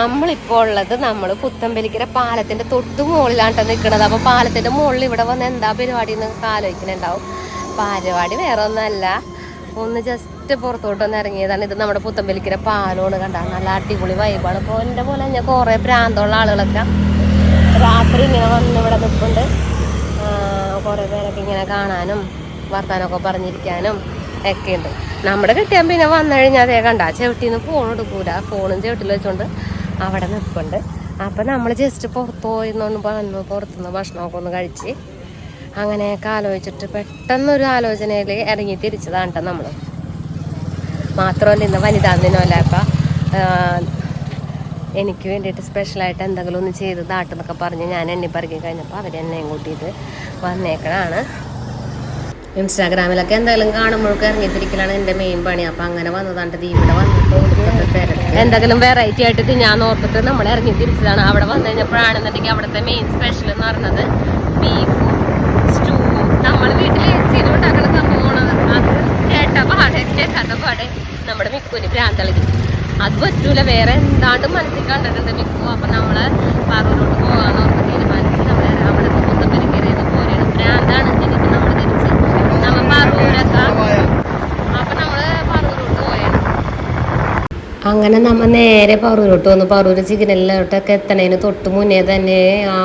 നമ്മളിപ്പോൾ ഉള്ളത് നമ്മൾ പുത്തമ്പലിക്കര പാലത്തിന്റെ തൊട്ട് മുകളിലാണ് നിൽക്കുന്നത് അപ്പൊ പാലത്തിന്റെ മുകളിൽ ഇവിടെ വന്ന് എന്താ പരിപാടി എന്ന് ആലോചിക്കുന്നുണ്ടാവും പരിപാടി വേറെ ഒന്നല്ല ഒന്ന് ജസ്റ്റ് പുറത്തോട്ട് ഒന്ന് ഇറങ്ങിയതാണ്. ഇത് നമ്മുടെ പുത്തമ്പലിക്കര പാലമാണ് കണ്ട? നല്ല അടിപൊളി വൈബാണ് ഇപ്പോൾ എന്റെ പോലെ ഞാൻ കുറേ പ്രാന്തമുള്ള ആളുകളൊക്കെ രാത്രി ഇങ്ങനെ വന്ന് ഇവിടെ നിൽപ്പുണ്ട്. കുറേ പേരൊക്കെ ഇങ്ങനെ കാണാനും വർത്താനൊക്കെ പറഞ്ഞിരിക്കാനും ഒക്കെ ഉണ്ട്. നമ്മുടെ കിട്ടിയാൽ പിന്നെ വന്നു കഴിഞ്ഞാൽ അതേ കണ്ട? ചവിട്ടിന്ന് ഫോൺ എടുക്കൂല. ഫോണും ചവിട്ടിൽ വെച്ചോണ്ട് അവിടെ നിൽപ്പുണ്ട്. അപ്പം നമ്മൾ ജസ്റ്റ് പുറത്ത് പോയിന്നൊന്ന് പറഞ്ഞു. പുറത്തുനിന്ന് ഭക്ഷണമൊക്കെ ഒന്ന് കഴിച്ച് അങ്ങനെയൊക്കെ ആലോചിച്ചിട്ട് പെട്ടെന്നൊരു ആലോചനയിൽ ഇറങ്ങി തിരിച്ചതാണ് കേട്ടോ നമ്മൾ മാത്രമല്ല ഇന്ന് വനിതാ ദിനമല്ല അപ്പം എനിക്ക് വേണ്ടിയിട്ട് സ്പെഷ്യലായിട്ട് എന്തെങ്കിലും ഒന്ന് ചെയ്ത് താട്ടെന്നൊക്കെ പറഞ്ഞ് ഞാൻ എണ്ണി പറക്കി കഴിഞ്ഞപ്പോൾ അവർ എന്നെയും കൂട്ടിയിട്ട് വന്നേക്കണാണ്. ഇൻസ്റ്റാഗ്രാമിലൊക്കെ എന്തെങ്കിലും കാണുമ്പോഴൊക്കെ ഇറങ്ങിത്തിരിക്കലാണ് എന്റെ മെയിൻ പണി. അപ്പം അങ്ങനെ വന്നതാണ്ട് ദീപിടെ വന്നിട്ട്. എന്തെങ്കിലും വെറൈറ്റി ആയിട്ട് ഞാൻ ഓർത്തിട്ട് നമ്മൾ ഇറങ്ങി തിരിച്ചതാണ്. അവിടെ വന്നു കഴിഞ്ഞപ്പോഴാണെന്നുണ്ടെങ്കിൽ അവിടുത്തെ മെയിൻ സ്പെഷ്യൽ എന്ന് പറയുന്നത് ബീഫും സ്റ്റൂവും നമ്മൾ വീട്ടിൽ സ്ഥിരം ഉണ്ടാക്കുന്ന സംഭവമാണ്. അത് കേട്ട പാടെ കേൾക്കാത്ത പാടെ നമ്മുടെ മിക്കുവിന് ഭ്രാന്തളിക്കും അത് പറ്റൂല. വേറെ എന്താണ്ട് മനസ്സിൽ കണ്ടിട്ടുണ്ട് മിക്കു. അപ്പൊ നമ്മൾ പറൂരോട്ട് പോകാന്ന് ഓർത്ത് തീരുമാനിച്ച് നമ്മൾ അവിടെ പുത്തപ്പരിക്കരയിൽ പോലെയാണ്. ഭ്രാന്താണ്. ഇനിയിപ്പോ നമ്മൾ തിരിച്ച് നമ്മൾ പറൂരൊക്കെ അപ്പൊ നമ്മൾ പറൂരോട്ട് പോയാണ് അങ്ങനെ നമ്മൾ നേരെ പറൂരോട്ട് വന്നു. പറൂര് ചിക്കനെല്ലോട്ടൊക്കെ എത്തണേന് തൊട്ട് മുന്നേ തന്നെ ആ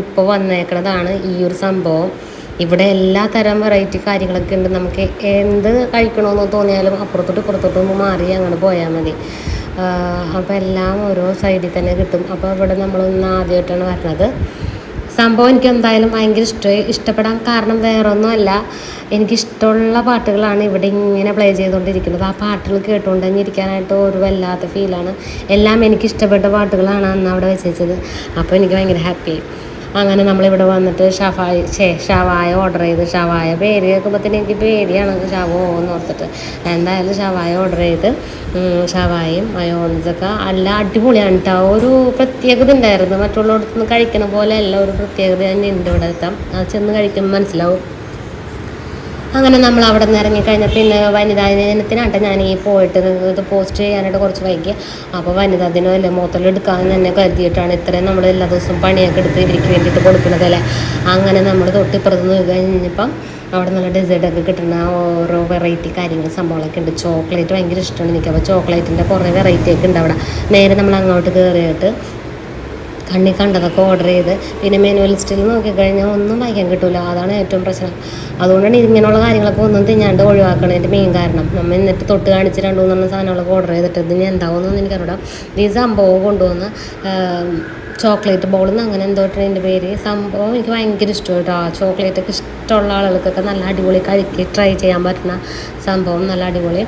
ഇപ്പോൾ വന്നേക്കണതാണ് ഈ ഒരു സംഭവം. ഇവിടെ എല്ലാ തരം വെറൈറ്റി കാര്യങ്ങളൊക്കെ ഉണ്ട്. നമുക്ക് എന്ത് കഴിക്കണമെന്ന് തോന്നിയാലും അപ്പുറത്തോട്ട് ഇപ്പുറത്തോട്ട് ഒന്ന് മാറി അങ്ങനെ പോയാൽ മതി. അപ്പോൾ എല്ലാം ഓരോ സൈഡിൽ തന്നെ കിട്ടും. അപ്പോൾ ഇവിടെ നമ്മളൊന്ന് ആദ്യമായിട്ടാണ് വരുന്നത് സംഭവം എനിക്ക് എന്തായാലും ഭയങ്കര ഇഷ്ടമായി ഇഷ്ടപ്പെടാൻ കാരണം വേറൊന്നുമല്ല. എനിക്കിഷ്ടമുള്ള പാട്ടുകളാണ് ഇവിടെ ഇങ്ങനെ പ്ലേ ചെയ്തുകൊണ്ടിരിക്കുന്നത് ആ പാട്ടുകൾ കേട്ടുകൊണ്ട് തന്നെ ഇരിക്കാനായിട്ട് ഒരു വല്ലാത്ത ഫീലാണ് എല്ലാം എനിക്കിഷ്ടപ്പെട്ട പാട്ടുകളാണ് അന്ന് അവിടെ വെച്ചത് അപ്പോൾ എനിക്ക് ഭയങ്കര ഹാപ്പിയായി അങ്ങനെ നമ്മളിവിടെ വന്നിട്ട് ഷഫായി ഷേ ഷവായ ഓർഡർ ചെയ്ത്. ഷവായ പേര് കേൾക്കുമ്പോൾ തന്നെ എനിക്ക് പേടിയാണ്. ഷവോ എന്ന് ഓർത്തിട്ട്. എന്തായാലും ഷവായ ഓർഡർ ചെയ്ത് ഷവായും മയോണൈസൊക്കെ അല്ല അടിപൊളിയാണ് കേട്ടോ ഒരു പ്രത്യേകത ഉണ്ടായിരുന്നു. മറ്റുള്ളവർക്ക് കഴിക്കണ പോലെ അല്ല. ഒരു പ്രത്യേകത തന്നെ ഉണ്ട് ഇവിടെ എത്താം അത് ചെന്ന് കഴിക്കുമ്പോൾ മനസ്സിലാവും. അങ്ങനെ നമ്മൾ അവിടെ നിന്ന് ഇറങ്ങിക്കഴിഞ്ഞാൽ പിന്നെ വനിതാ ദിനത്തിനാട്ടെ ഞാൻ ഈ പോയിട്ട് ഇത് പോസ്റ്റ് ചെയ്യാനായിട്ട് കുറച്ച് വൈകി അപ്പോൾ വനിതാ ദിനം അല്ലേ മൊത്തത്തിലെടുക്കാൻ തന്നെ കരുതിയിട്ടാണ് ഇത്രയും നമ്മൾ എല്ലാ ദിവസവും പണിയൊക്കെ എടുത്ത് ഇവർക്ക് വേണ്ടിയിട്ട് കൊടുക്കണതല്ലേ അങ്ങനെ നമ്മൾ തൊട്ടിപ്പുറത്ത് നിന്ന് കഴിഞ്ഞപ്പം അവിടെ നല്ല ഡെസേർട്ടൊക്കെ കിട്ടുന്ന ഓരോ വെറൈറ്റി കാര്യങ്ങൾ സംഭവങ്ങളൊക്കെ ഉണ്ട്. ചോക്ലേറ്റ് ഭയങ്കര ഇഷ്ടമാണ് എനിക്ക്. അപ്പോൾ ചോക്ലേറ്റിന്റെ കുറേ വെറൈറ്റി ഒക്കെ ഉണ്ട് അവിടെ. നേരെ നമ്മൾ അങ്ങോട്ട് കയറിയിട്ട് കണ്ണി കണ്ടതൊക്കെ ഓർഡർ ചെയ്ത്. പിന്നെ മെനു ലിസ്റ്റിൽ നോക്കിക്കഴിഞ്ഞാൽ ഒന്നും വായിക്കാൻ കിട്ടില്ല അതാണ് ഏറ്റവും പ്രശ്നം. അതുകൊണ്ടാണ് ഇങ്ങനെയുള്ള കാര്യങ്ങളൊക്കെ ഒന്നും തിന്നാണ്ട് ഒഴിവാക്കണതിന്റെ മെയിൻ കാരണം. നമ്മൾ എന്നിട്ട് തൊട്ട് കാണിച്ച് രണ്ട് മൂന്നെണ്ണം സാധനങ്ങളൊക്കെ ഓർഡർ ചെയ്തിട്ട് ഇതിന് എന്താവുമെന്നൊന്നും എനിക്കറിയാം ഈ സംഭവം കൊണ്ടുവന്ന് ചോക്ലേറ്റ് ബോൾ എന്ന് അങ്ങനെ എന്തോ എന്റെ പേര്. സംഭവം എനിക്ക് ഭയങ്കര ഇഷ്ടമായിട്ടോ ആ ചോക്ലേറ്റ് ഒക്കെ ഇഷ്ടമുള്ള ആളുകൾക്കൊക്കെ നല്ല അടിപൊളി കഴിക്ക് ട്രൈ ചെയ്യാൻ പറ്റുന്ന സംഭവം നല്ല അടിപൊളി.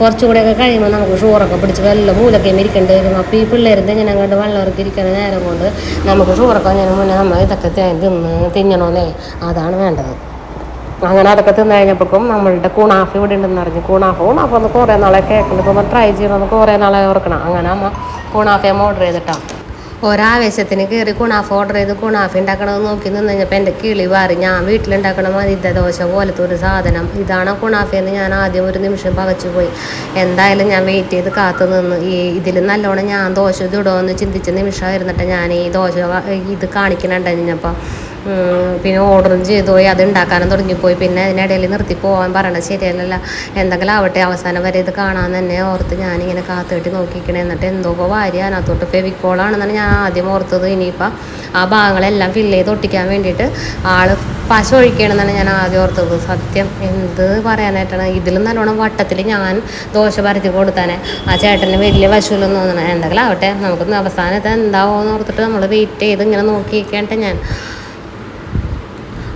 കുറച്ചുകൂടെയൊക്കെ കഴിയുമ്പോൾ നമുക്ക് ഷുഗറൊക്കെ പിടിച്ച് വല്ല മൂലൊക്കെ ഇരിക്കേണ്ടി വരും. അപ്പോൾ ഈ പിള്ളേരുടെ ഇങ്ങനെ അങ്ങോട്ട് വെള്ളമൊക്കെ ഇരിക്കുന്ന നേരം കൊണ്ട് നമുക്ക് ഷുഗറൊക്കെ ഞാൻ മുന്നേ നമ്മൾ ഇതൊക്കെ തിന്ന് തിന്നണമെന്നേ അതാണ് വേണ്ടത്. അങ്ങനെ അതൊക്കെ തിന്നു കഴിഞ്ഞപ്പോഴേക്കും നമ്മളുടെ കൂണാഫ് ഇവിടെ ഉണ്ടെന്ന് അറിഞ്ഞു കൂണാഫ് കൂണാഫ് ഒന്ന് കുറേ നാളെ കേൾക്കുന്നത് ട്രൈ ചെയ്യണമെന്ന് കുറേ നാളെ ഓർക്കണം. അങ്ങനെ അമ്മ കൂണാഫേമ്മ ഓർഡർ ചെയ്തിട്ടാ. ഒരാവേശത്തിന് കയറി കുണാഫ് ഓർഡർ ചെയ്ത് കുണാഫ് ഉണ്ടാക്കണമെന്ന് നോക്കി നിന്ന് കഴിഞ്ഞപ്പോൾ എന്റെ കിളി വാറി ഞാൻ വീട്ടിലുണ്ടാക്കണ മതിദ്ദ ദോശ പോലത്തെ ഒരു സാധനം. ഇതാണ് കുണാഫ് എന്ന് ഞാൻ ആദ്യം ഒരു നിമിഷം പകച്ചു പോയി. എന്തായാലും ഞാൻ വെയിറ്റ് ചെയ്ത് കാത്തു നിന്ന്. ഈ ഇതിൽ നല്ലോണം ഞാൻ ദോശ ഇതിടുമോ എന്ന് ചിന്തിച്ച നിമിഷമായിരുന്നിട്ട് ഞാൻ ഈ ദോശ ഇത് കാണിക്കണുണ്ടപ്പോൾ പിന്നെ ഓർഡറും ചെയ്തു പോയി അത് ഉണ്ടാക്കാനും തുടങ്ങിപ്പോയി പിന്നെ അതിനിടയിൽ നിർത്തി പോകാൻ പറയണത് ശരിയല്ലല്ല. എന്തെങ്കിലും ആവട്ടെ അവസാനം വരെ ഇത് കാണാൻ തന്നെ ഓർത്ത് ഞാനിങ്ങനെ കാത്തുകെട്ടി നോക്കിക്കണേ എന്നിട്ട് എന്തോ വാരി അതിനകത്തോട്ട് ഫെവിക്കോളാണെന്നാണ് ഞാൻ ആദ്യം ഓർത്തത്. ഇനിയിപ്പം ആ ഭാഗങ്ങളെല്ലാം ഫില്ല് ചെയ്ത് ഒട്ടിക്കാൻ വേണ്ടിയിട്ട് ആൾ പശ ഒഴിക്കണമെന്നാണ് ഞാൻ ആദ്യം ഓർത്തത്. സത്യം എന്ത് പറയാനായിട്ടാണ്? ഇതിലും നല്ലോണം വട്ടത്തിൽ ഞാൻ ദോശ പരത്തി കൊടുത്താനെ. ആ ചേട്ടന് വലിയ പശുവിലൊന്നും തോന്നണം. എന്തെങ്കിലും ആവട്ടെ നമുക്കൊന്ന് അവസാനത്തെ എന്താവോ എന്ന് ഓർത്തിട്ട് നമ്മൾ വെയിറ്റ് ചെയ്ത് ഇങ്ങനെ നോക്കിയിരിക്കട്ടെ ഞാൻ.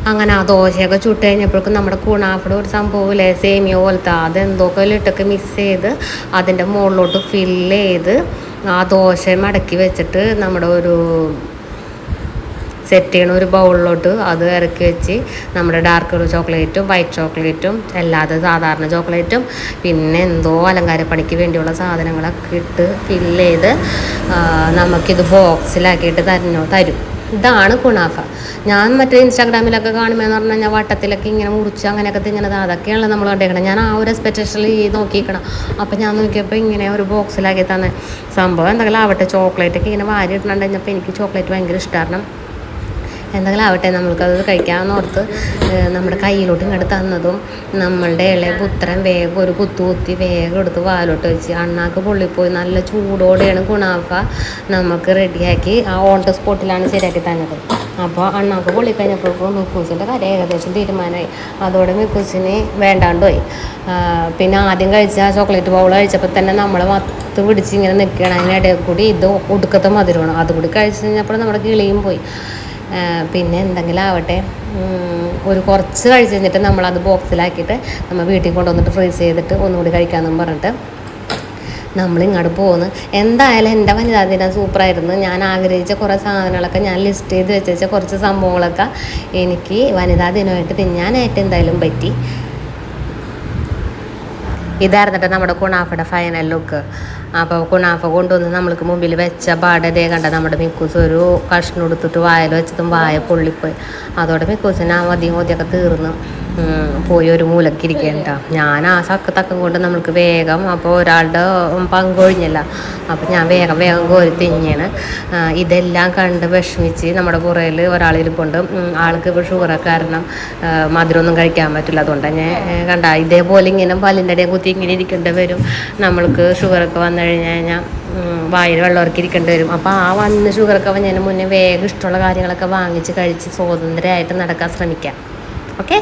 അങ്ങനെ ആ ദോശയൊക്കെ ചുട്ട് കഴിഞ്ഞപ്പോഴേക്കും നമ്മുടെ കൂണാപ്പിടെ ഒരു സംഭവമില്ലേ സേമിയ പോലത്തെ. അതെന്തൊക്കെ ഇട്ടൊക്കെ മിക്സ് ചെയ്ത് അതിന്റെ മുകളിലോട്ട് ഫില്ല് ചെയ്ത് ആ ദോശ മടക്കി വെച്ചിട്ട് നമ്മുടെ ഒരു സെറ്റ് ചെയ്യണ ഒരു ബൗളിലോട്ട് അത് ഇറക്കി വെച്ച് നമ്മുടെ ഡാർക്ക് ചോക്ലേറ്റും വൈറ്റ് ചോക്ലേറ്റും അല്ലാതെ സാധാരണ ചോക്ലേറ്റും പിന്നെ എന്തോ അലങ്കാരപ്പണിക്ക് വേണ്ടിയുള്ള സാധനങ്ങളൊക്കെ ഇട്ട് ഫില്ല് ചെയ്ത് നമുക്കിത് ബോക്സിലാക്കിയിട്ട് തരണോ തരും. ഇതാണ് കുണാഫ. ഞാൻ മറ്റേ ഇൻസ്റ്റാഗ്രാമിലൊക്കെ കാണുമ്പോൾ പറഞ്ഞു കഴിഞ്ഞാൽ വട്ടത്തിലൊക്കെ ഇങ്ങനെ മുറിച്ച് അങ്ങനെയൊക്കെ തിന്നണത് അതൊക്കെയാണല്ലോ നമ്മൾ കണ്ടേക്കണം ഞാൻ ആ ഒരു എക്സ്പെക്ടേഷനിൽ നോക്കിയിരിക്കണം അപ്പം ഞാൻ നോക്കിയപ്പോൾ ഇങ്ങനെ ഒരു ബോക്സിലാക്കി തന്നെ. സംഭവം എന്തെങ്കിലും ആവട്ടെ ചോക്ലേറ്റൊക്കെ ഇങ്ങനെ വാരി ഇട്ടുണ്ടെങ്കിൽ എനിക്ക് ചോക്ലേറ്റ് ഭയങ്കര ഇഷ്ടമാണ് എന്തെങ്കിലും ആവട്ടെ നമ്മൾക്കത് കഴിക്കാമെന്ന് ഓർത്ത് നമ്മുടെ കയ്യിലോട്ട് ഇങ്ങോട്ട് തന്നതും നമ്മളുടെ ഇളയ പുത്രൻ വേഗം ഒരു കുത്തു കുത്തി വേഗം എടുത്ത് വാലോട്ട് വെച്ച് അണ്ണാക്ക് പൊള്ളിപ്പോയി നല്ല ചൂടോടെയാണ് ഗുണാഫ നമുക്ക് റെഡിയാക്കി ആ ഓൺ ദ സ്പോട്ടിലാണ് ശരിയാക്കി തന്നത്. അപ്പോൾ അണ്ണാക്ക് പൊള്ളിക്കഴിഞ്ഞപ്പോൾ മിക്കൂസിന്റെ കാര്യം ഏകദേശം തീരുമാനമായി. അതോടെ മിക്കൂസിന് വേണ്ടാണ്ട് പോയി പിന്നെ ആദ്യം കഴിച്ച ആ ചോക്ലേറ്റ് ബൗൾ കഴിച്ചപ്പോൾ തന്നെ നമ്മൾ മത്ത് പിടിച്ച് ഇങ്ങനെ നിൽക്കുകയാണ്. അതിനിടയിൽ കൂടി ഇത് ഒടുക്കത്തെ മധുരമാണ്. അതുകൂടി കഴിച്ച് കഴിഞ്ഞപ്പോൾ നമ്മുടെ കിളിയും പോയി. പിന്നെ എന്തെങ്കിലും ആവട്ടെ. ഒരു കുറച്ച് കഴിച്ച് കഴിഞ്ഞിട്ട് നമ്മളത് ബോക്സിലാക്കിയിട്ട് നമ്മൾ വീട്ടിൽ കൊണ്ടുവന്നിട്ട് ഫ്രീസ് ചെയ്തിട്ട് ഒന്നുകൂടി കഴിക്കാമെന്നും പറഞ്ഞിട്ട് നമ്മൾ ഇങ്ങോട്ട് പോകുന്നു എന്തായാലും എന്റെ വനിതാ ദിനം സൂപ്പറായിരുന്നു ഞാൻ ആഗ്രഹിച്ച കുറേ സാധനങ്ങളൊക്കെ ഞാൻ ലിസ്റ്റ് ചെയ്ത് വെച്ച കുറച്ച് സംഭവങ്ങളൊക്കെ എനിക്ക് വനിതാ ദിനമായിട്ട് തിന്നാനായിട്ട് എന്തായാലും പറ്റി. ഇതായിരുന്നിട്ട് നമ്മുടെ കുണാഫയുടെ ഫൈനൽ ലുക്ക് അപ്പോൾ കുണാഫ കൊണ്ടുവന്ന് നമ്മൾക്ക് മുമ്പിൽ വെച്ച പാടതേ കണ്ട നമ്മുടെ മിക്കൂസ് ഒരു കഷ്ണം എടുത്തിട്ട് വായിൽ വെച്ചതും വായ പൊള്ളിപ്പോയി. അതോടെ മിക്കൂസിന് ആ മതിയും മതിയൊക്കെ തീർന്നു. പോയി ഒരു മൂലക്കിരിക്കേണ്ട ഞാൻ ആ സക്ക് തക്കം കൊണ്ട് നമ്മൾക്ക് വേഗം അപ്പോൾ ഒരാളുടെ പങ്കൊഴിഞ്ഞല്ല അപ്പം ഞാൻ വേഗം വേഗം കോരി തിങ്ങിയാണ് ഇതെല്ലാം കണ്ട് വിഷമിച്ച് നമ്മുടെ പുറയിൽ ഒരാളിരിപ്പുണ്ട് ആൾക്ക് ഇപ്പോൾ ഷുഗർ കാരണം മധുരമൊന്നും കഴിക്കാൻ പറ്റില്ല. അതുകൊണ്ട് തന്നെ കണ്ട ഇതേപോലെ ഇങ്ങനെ പല്ലിന്റെ ഇടയിൽ കുത്തി ഇങ്ങനെ ഇരിക്കേണ്ടി വരും. നമ്മൾക്ക് ഷുഗറൊക്കെ വന്നു കഴിഞ്ഞ് കഴിഞ്ഞാൽ വായിൽ വെള്ളമൊക്കെ ഇരിക്കേണ്ടി വരും. അപ്പോൾ ആ വന്ന് ഷുഗറൊക്കെ വന്നതിന് മുന്നേ വേഗം ഇഷ്ടമുള്ള കാര്യങ്ങളൊക്കെ വാങ്ങിച്ച് കഴിച്ച് സ്വതന്ത്രമായിട്ട് നടക്കാൻ ശ്രമിക്കാം. ഓക്കെ?